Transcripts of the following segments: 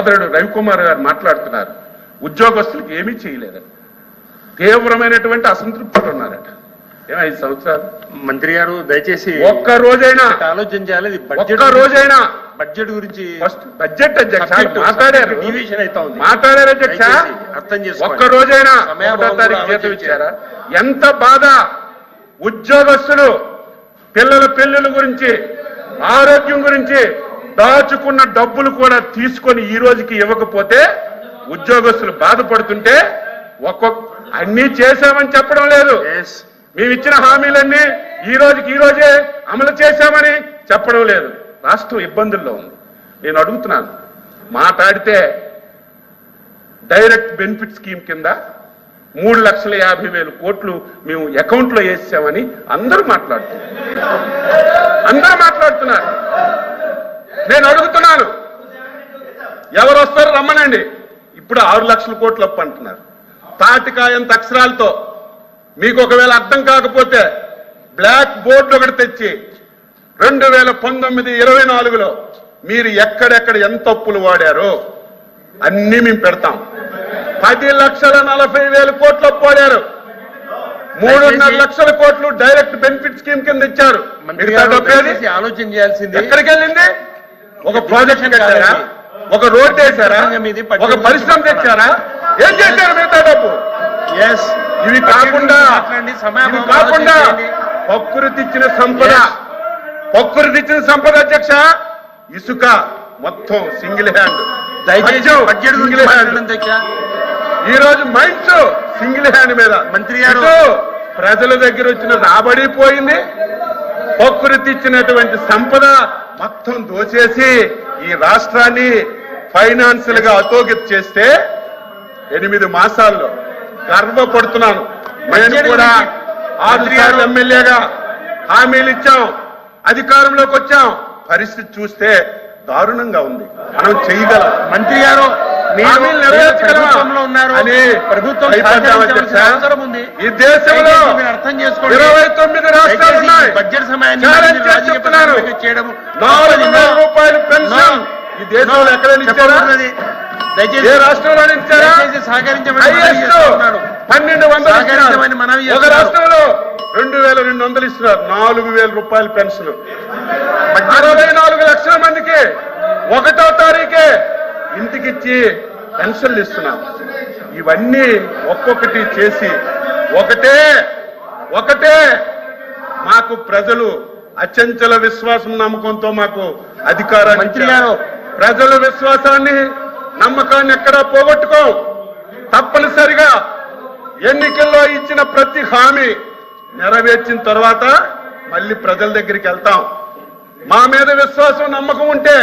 సోదరుడు రవికుమార్ గారు మాట్లాడుతున్నారు. ఉద్యోగస్తులకు ఏమీ చేయలేదని తీవ్రమైనటువంటి అసంతృప్తులు ఉన్నారట ఏమో ఐదు సంవత్సరాలు. మంత్రి గారు దయచేసి ఒక్క రోజైనా ఆలోచన చేయాలి. ఒక్క రోజైనా. బడ్జెట్ గురించి ఫస్ట్ బడ్జెట్ అధ్యక్ష మాట్లాడారు. deviation అవుతా ఉంది. మాట్లాడారు అధ్యక్ష. అర్థం చేసుకోండి. ఒక్క రోజైనా తారీఖు జీతం. ఇచ్చారా? ఎంత బాధ. ఉద్యోగస్తులు పిల్లల పెళ్ళిళ్ళ గురించి ఆరోగ్యం గురించి దాచుకున్న డబ్బులు కూడా తీసుకొని ఈ రోజుకి ఇవ్వకపోతే ఉద్యోగస్తులు బాధపడుతుంటే ఒక్కొక్క అన్ని చేశామని చెప్పడం లేదు. మేము ఇచ్చిన హామీలన్నీ ఈ రోజుకి ఈ రోజే అమలు చేశామని చెప్పడం లేదు. రాష్ట్రం ఇబ్బందుల్లో ఉంది. నేను అడుగుతున్నాను మాట్లాడితే డైరెక్ట్ బెనిఫిట్ స్కీమ్ కింద మూడు లక్షల యాభై వేలు కోట్లు మేము అకౌంట్లో వేసామని అందరూ మాట్లాడుతున్నారు. అందరూ మాట్లాడుతున్నారు. నేను అడుగుతున్నాను. ఎవరు వస్తారో రమ్మనండి. ఇప్పుడు ఆరు లక్షల కోట్లు అప్పు అంటున్నారు. తాటికాయంత అక్షరాలతో మీకు ఒకవేళ అర్థం కాకపోతే బ్లాక్ బోర్డు ఒకటి తెచ్చి రెండు వేల పంతొమ్మిది ఇరవై నాలుగులో మీరు ఎక్కడెక్కడ ఎంత అప్పులు వాడారో అన్ని మేము పెడతాం. పది లక్షల నలభై వేల కోట్లు అప్పు వాడారు. మూడున్నర లక్షల కోట్లు డైరెక్ట్ బెనిఫిట్ స్కీమ్ కింద ఇచ్చారు. ఆలోచన చేయాల్సింది ఎక్కడికి వెళ్ళింది? ఒక ప్రాజెక్ట్ కట్టారా. ఒక రోడ్ పట్టు ఒక పరిశ్రమ తెచ్చారా? ఏం చేశారు మిగతా డబ్బు? ఎస్ ఇవి కాకుండా ఇవి కాకుండా. ప్రకృతి ఇచ్చిన సంపద. ప్రకృతి ఇచ్చిన సంపద అధ్యక్ష ఇసుక మొత్తం సింగిల్ హ్యాండ్. మాట్లాడండి అధ్యక్ష. ఈ రోజు మైండ్స్ సింగిల్ హ్యాండ్ మీద. మంత్రి గారు. ప్రజల దగ్గర వచ్చిన రాబడి పోయింది. ప్రకృతి ఇచ్చినటువంటి సంపద మొత్తం దోచేసి ఈ రాష్ట్రాన్ని ఫైనాన్షియల్గా అతోగతి చేస్తే ఎనిమిది మాసాల్లో గర్వపడుతున్నాను. నేను కూడా గురించి ఆరు మంత్రి సార్లు గారు. ఎమ్మెల్యేగా హామీలు ఇచ్చాం. అధికారంలోకి వచ్చాం. పరిస్థితి చూస్తే దారుణంగా ఉంది. మనం చేయగలం. మంత్రి గారు ప్రభుత్వంలో ఉన్నారు ప్రభుత్వం. అవసరం ఉంది ఈ దేశంలో అర్థం చేసుకోండి ఇరవై తొమ్మిది రాష్ట్రాలు బడ్జెట్ సమయాన్ని చేయడం నాలుగు. వేల రూపాయలు పెన్షన్. ఈ దేశంలో. ఎక్కడైనా ఇచ్చారా. దయచేసి రాష్ట్రంలో ఇచ్చారా సహకరించమని. పన్నెండు వందలు సహకరించమని ఒక. రాష్ట్రంలో రెండు వేల రెండు వందలు ఇస్తున్నారు నాలుగు వేల రూపాయల పెన్షన్ అరవై నాలుగు లక్షల మందికి ఒకటో తారీఖే ఇంటికిచ్చి పెన్షన్లు ఇస్తున్నాం ఇవన్నీ ఒక్కొక్కటి చేసి ఒకటే ఒకటే. మాకు ప్రజలు అచంచల విశ్వాసం నమ్మకంతో మాకు అధికారాన్ని. ప్రజల విశ్వాసాన్ని నమ్మకాన్ని ఎక్కడా పోగొట్టుకో తప్పనిసరిగా ఎన్నికల్లో ఇచ్చిన ప్రతి హామీ నెరవేర్చిన తర్వాత మళ్ళీ ప్రజల దగ్గరికి వెళ్తాం. మా మీద విశ్వాసం నమ్మకం ఉంటే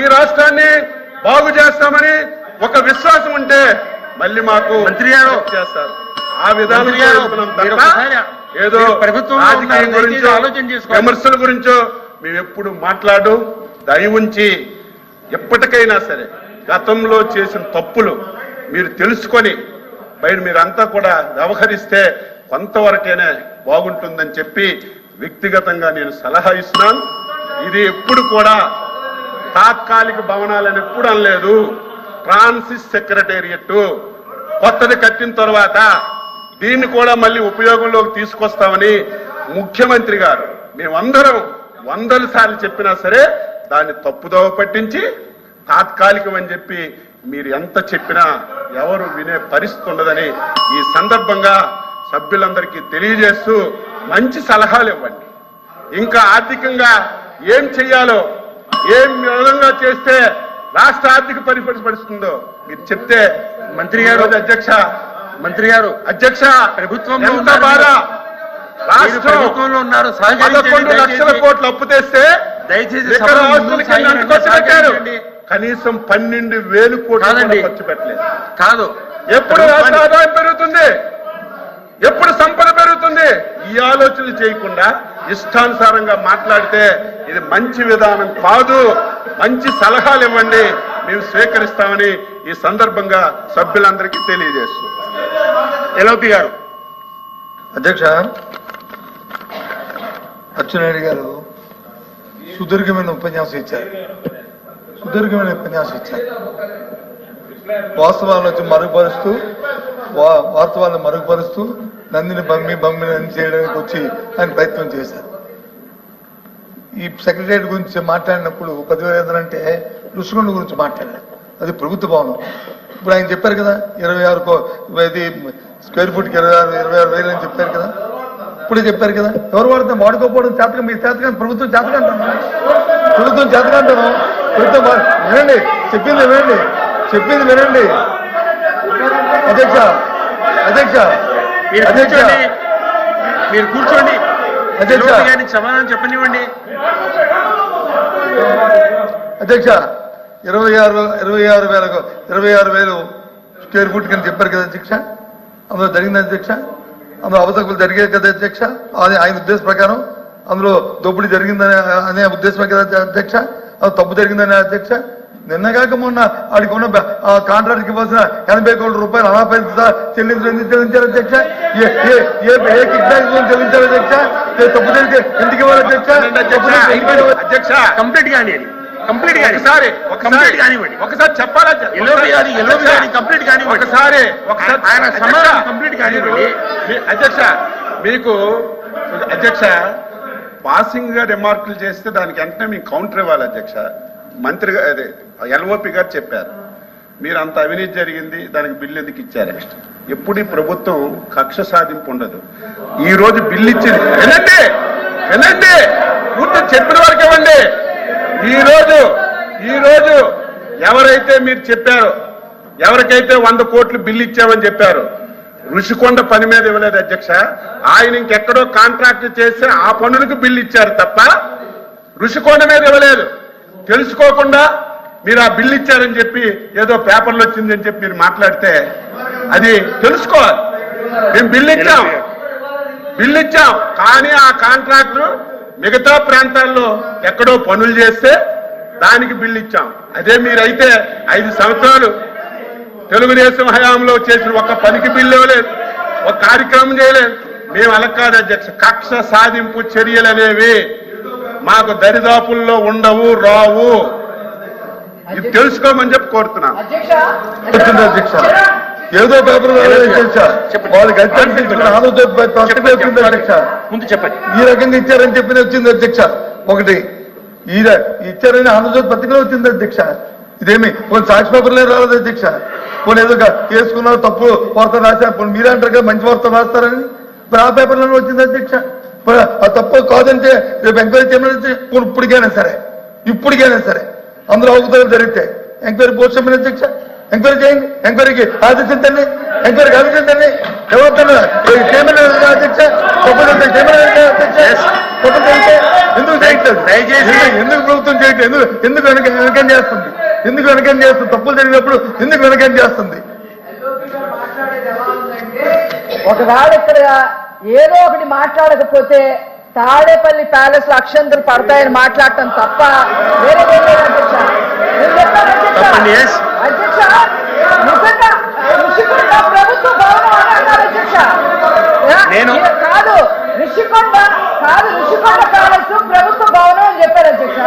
ఈ రాష్ట్రాన్ని బాగు చేస్తామని ఒక విశ్వాసం ఉంటే మళ్ళీ మాకు మంత్రి గారు. చేస్తారు ఆ విధానం ఏదో మీరు ప్రభుత్వంలో రాజకీయం గురించో. విమర్శల గురించో మేము ఎప్పుడు మాట్లాడు దయ ఉంచి ఎప్పటికైనా సరే గతంలో చేసిన తప్పులు మీరు తెలుసుకొని బయట మీరంతా కూడా వ్యవహరిస్తే కొంతవరకైనా బాగుంటుందని చెప్పి వ్యక్తిగతంగా నేను సలహా ఇస్తున్నాను ఇది ఎప్పుడు కూడా తాత్కాలిక భవనాలని ఎప్పుడు అనలేదు. ట్రాన్సిస్ సెక్రటేరియట్ కొత్తది కట్టిన తర్వాత దీన్ని కూడా మళ్ళీ ఉపయోగంలోకి తీసుకొస్తామని ముఖ్యమంత్రి గారు మేమందరం వందల సార్లు చెప్పినా సరే దాన్ని తప్పుదోవ పట్టించి తాత్కాలికం అని చెప్పి మీరు ఎంత చెప్పినా ఎవరు వినే పరిస్థితి ఉండదని ఈ సందర్భంగా సభ్యులందరికీ తెలియజేస్తూ మంచి సలహాలు ఇవ్వండి. ఇంకా ఆర్థికంగా ఏం చెయ్యాలో ఏం విధంగా చేస్తే రాష్ట్ర ఆర్థిక పరిస్థితి పడుతుందో మీరు చెప్తే మంత్రి గారు. అధ్యక్ష మంత్రి గారు అధ్యక్ష ఎంత బాధ రాష్ట్రం ప్రభుత్వంలో ఉన్నారు పదకొండు లక్షల. కోట్లు అప్పు తెస్తే దయచేసి. కనీసం పన్నెండు వేలు కోట్లు. ఖర్చు పెట్టలేదు కాదు ఎప్పుడు రాష్ట్ర ఆదాయం పెరుగుతుంది ఎప్పుడు సంపద పెరుగుతుంది ఈ ఆలోచనలు చేయకుండా ఇష్టానుసారంగా మాట్లాడితే ఇది మంచి విధానం కాదు. మంచి సలహాలు ఇవ్వండి. మేము స్వీకరిస్తామని ఈ సందర్భంగా సభ్యులందరికీ తెలియజేస్తున్నాం ఎలోపి గారు. అధ్యక్ష అచ్చెన్నాయుడు గారు సుదీర్ఘమైన ఉపన్యాసం ఇచ్చారు. సుదీర్ఘమైన ఉపన్యాసం ఇచ్చారు. వాస్తవాలను వచ్చి మరుగుపరుస్తూ వా- వాస్తవాలను మరుగుపరుస్తూ నందిని బమ్మి బమ్మి నంది చేయడానికి వచ్చి ఆయన ప్రయత్నం చేశారు. ఈ సెక్రటరియట్ గురించి మాట్లాడినప్పుడు పదివేల ఐదు అంటే ఋషికొండ గురించి మాట్లాడారు. అది ప్రభుత్వ భవనం. ఇప్పుడు ఆయన చెప్పారు కదా ఇరవై ఆరు ఇది స్క్వేర్ ఫీట్కి ఇరవై ఆరు ఇరవై ఆరు వేలు అని చెప్పారు కదా. ఇప్పుడే చెప్పారు కదా ఎవరు వాడితే వాడుకోకపోవడం చేతకం మీ చేతకం ప్రభుత్వం చేతకంటాను ప్రభుత్వం చేతకంటాను ప్రభుత్వం వినండి చెప్పింది వినండి చెప్పింది వినండి. అధ్యక్ష అధ్యక్ష. మీరు కూర్చోండి. మీరు కూర్చోండి. గారికి సమాధానం చెప్పనివ్వండి. అధ్యక్ష ఇరవై ఆరు ఇరవై ఆరు వేలకు ఇరవై ఆరు వేలు స్క్వేర్ ఫుట్ కింద చెప్పారు కదా అధ్యక్ష? అందులో జరిగింది అధ్యక్ష? అందులో అవతకులు జరిగాయి కదా అధ్యక్ష? అది ఆయన ఉద్దేశం ప్రకారం అందులో దోపిడీ జరిగిందనే అనే ఉద్దేశమే కదా అధ్యక్ష? అది తప్పు జరిగిందనే అధ్యక్ష? నిన్నగాక మొన్న ఆడికి ఉన్న కాంట్రాక్ట్కి ఇవ్వాల్సిన ఎనభై కోట్ల రూపాయలు అనాపరిత చెల్లించడం ఎందుకు చెల్లించారు అధ్యక్ష ఏ ఏ ఏ కిక్ బ్యాక్ చెల్లించారు అధ్యక్ష తప్పు జరిగితే ఎందుకు ఇవ్వాలి అధ్యక్ష? అధ్యక్ష కంప్లీట్ కానివ్వండి కంప్లీట్ ఒకసారి కంప్లీట్ కానివ్వండి ఒకసారి చెప్పాలా? ఎల్లోపి గారి కంప్లీట్ కానివ్వండి ఒకసారి ఒకసారి ఆయన సమాధానం కంప్లీట్ కానివ్వండి అధ్యక్ష మీకు అధ్యక్ష పాసింగ్గా రిమార్కులు చేస్తే దానికి వెంటనే మీకు కౌంటర్ ఇవ్వాలి అధ్యక్ష. మంత్రి అదే ఎల్ఓపి గారు చెప్పారు. మీరు అంత అవినీతి జరిగింది దానికి బిల్లు ఎందుకు ఇచ్చారు? ఎప్పుడు ప్రభుత్వం కక్ష సాధింపు ఉండదు. ఈ రోజు బిల్లు ఇచ్చింది. వినండి! వినండి! పూర్తి చెప్పిన వరకు ఇవ్వండి. ఈరోజు ఈరోజు ఎవరైతే మీరు చెప్పారో ఎవరికైతే వంద కోట్లు బిల్లు ఇచ్చామని చెప్పారు ఋషికొండ పని మీద ఇవ్వలేదు అధ్యక్ష. ఆయన ఇంకెక్కడో కాంట్రాక్ట్ చేస్తే ఆ పనులకు బిల్లు ఇచ్చారు తప్ప ఋషికొండ మీద ఇవ్వలేదు. తెలుసుకోకుండా మీరు ఆ బిల్ ఇచ్చారని చెప్పి ఏదో పేపర్లో వచ్చిందని చెప్పి మీరు మాట్లాడితే అది తెలుసుకోవాలి. మేము బిల్ ఇచ్చాం. బిల్ ఇచ్చాం. కానీ ఆ కాంట్రాక్టర్ మిగతా ప్రాంతాల్లో ఎక్కడో పనులు చేస్తే దానికి బిల్ ఇచ్చాం. అదే మీరైతే ఐదు సంవత్సరాలు తెలుగుదేశం హయాంలో చేసిన ఒక్క పనికి బిల్లు ఇవ్వలేదు. ఒక కార్యక్రమం చేయలేదు. మేము అలా అధ్యక్ష కక్ష సాధింపు చర్యలు అనేవి మాకు దరిదాపుల్లో ఉండవు రావు. ఇది తెలుసుకోమని చెప్పి కోరుతున్నాం. అధ్యక్ష వచ్చింది అధ్యక్ష? ఏదో పేపర్ అధ్యక్ష వాళ్ళకి వచ్చింది అధ్యక్ష. ముందు చెప్పండి. ఈ రకంగా ఇచ్చారని చెప్పి వచ్చింది అధ్యక్ష. ఒకటి ఈ ఇచ్చారని ఆంధ్రజ్యోతి పత్రికలో వచ్చింది అధ్యక్ష. ఇదేమి? కొన్ని సాక్షి పేపర్లే రాలేదు అధ్యక్ష? కొన్ని ఏదో చేసుకున్నారు తప్పు వార్త రాశారు కొన్ని మీరే అంటారు కదా మంచి వార్త రాస్తారని? మరి ఆ పేపర్లోనే వచ్చింది అధ్యక్ష. ఆ తప్పు కాదంటే రేపు ఎంక్వైరీ చేయమని ఇప్పుడు ఇప్పటికైనా సరే. ఇప్పటికైనా సరే. అందులో అవకతవకలు జరిగితే. ఎంక్వైరీ పోస్ట్ చేయమని అధ్యక్ష ఎంక్వైరీ చేయండి. ఎంక్వైరీకి ఆదేశించండి ఎంక్వైరీకి ఆదేశించండి ఎవరు చేయమని అధ్యక్ష తప్పు జరిగితే చేయమని అధ్యక్ష తప్పు జరిగితే ఎందుకు చేయట్లేదు? దయచేసి- ఎందుకు- ఎందుకు ప్రభుత్వం చేయట్లేదు? ఎందుకు ఎందుకు వెనక వెనకం చేస్తుంది? ఎందుకు వెనకం చేస్తుంది? తప్పులు జరిగినప్పుడు ఎందుకు వెనకం చేస్తుంది? ఒకవేళ ఇక్కడ ఏదో ఒకటి మాట్లాడకపోతే తాడేపల్లి ప్యాలెస్లో అక్షంతలు పడతాయని మాట్లాడటం తప్ప వేరే అధ్యక్ష ఏ? నేను- కాదు ఋషికొండ కాదు ఋషికొండ ప్యాలెస్ ప్రభుత్వ భవనం అని చెప్పారు అధ్యక్ష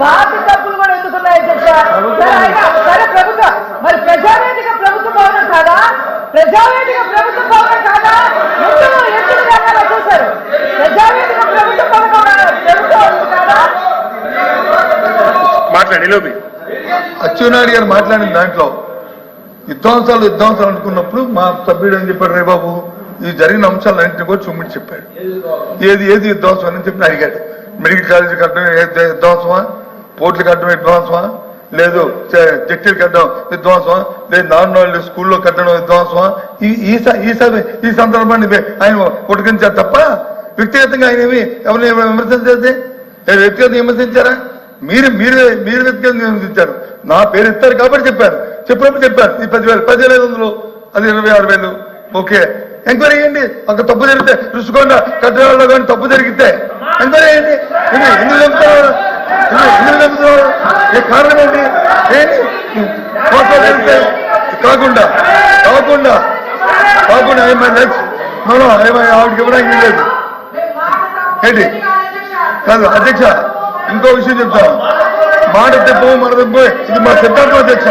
బాకి తప్పులు కూడా ఎందుకున్నాయి అధ్యక్ష సరే ప్రభుత్వ మరి ప్రజావేదిక ప్రభుత్వ భవనం కాదా ప్రజావేదిక ప్రభుత్వ భవనం కాదా ఎందుకు ఎందుకు రకాలు వచ్చేసారు ప్రజావేదిక ప్రభుత్వ భవనం ప్రభుత్వ కాదా మాట్లాడి ఎల్లోపి అచ్చెన్నాయుడు గారు మాట్లాడిన దాంట్లో విధ్వంసాలు విధ్వంసాలు అనుకున్నప్పుడు మా సభ్యుడు ఏం చెప్పాడు రే బాబు ఈ జరిగిన అంశాలన్నింటినీ కూడా చూమిటి చెప్పాడు. ఏది ఏది విధ్వంసం అని చెప్పి అడిగాడు. మెడికల్ కాలేజీ కట్టడం విధ్వంసమా పోర్టులు కట్టడం విధ్వంసమా లేదు జట్టీలు కట్టడం విధ్వంసమా లేదు నాన్ వాళ్ళు స్కూల్లో కట్టడం విధ్వంసమా ఈ ఈ ఈ ఈ సందర్భాన్ని ఆయన ఉటకించారు తప్ప వ్యక్తిగతంగా ఆయన ఏమి ఎవరిని విమర్శించేది వ్యక్తిగతంగా విమర్శించారా? మీరు మీరు మీరు వ్యక్తిగతంగా విమర్శించారు. నా పేరు ఇస్తారు కాబట్టి చెప్పారు. చెప్పినప్పుడు చెప్పారు. ఈ పదివేలు పదివేల ఐదు వందలు అది ఇరవై ఆరు వేలు. ఓకే. ఎంక్వైరీ చేయండి. అక్కడ తప్పు జరిగితే రుసుకోండా. కట్టడాల్లో కానీ తప్పు జరిగితే ఎంక్వైరీ చేయండి. ఎందుకు ఎందుకు చెప్తున్నారు ఎందుకు- చెప్తున్నారు ఏ కారణం ఏంటి? ఏంటి? జరిగితే కాకుండా కాకుండా కాకుండా ఏమై నెక్స్ట్ నో ఏమై ఆవిడకి ఇవ్వడానికి లేదు. ఏంటి? కాదు అధ్యక్ష ఇంకో విషయం చెప్తాను. మాట తెప్పవు మన తెప్పవు ఇది మా సిద్ధాంతం అధ్యక్ష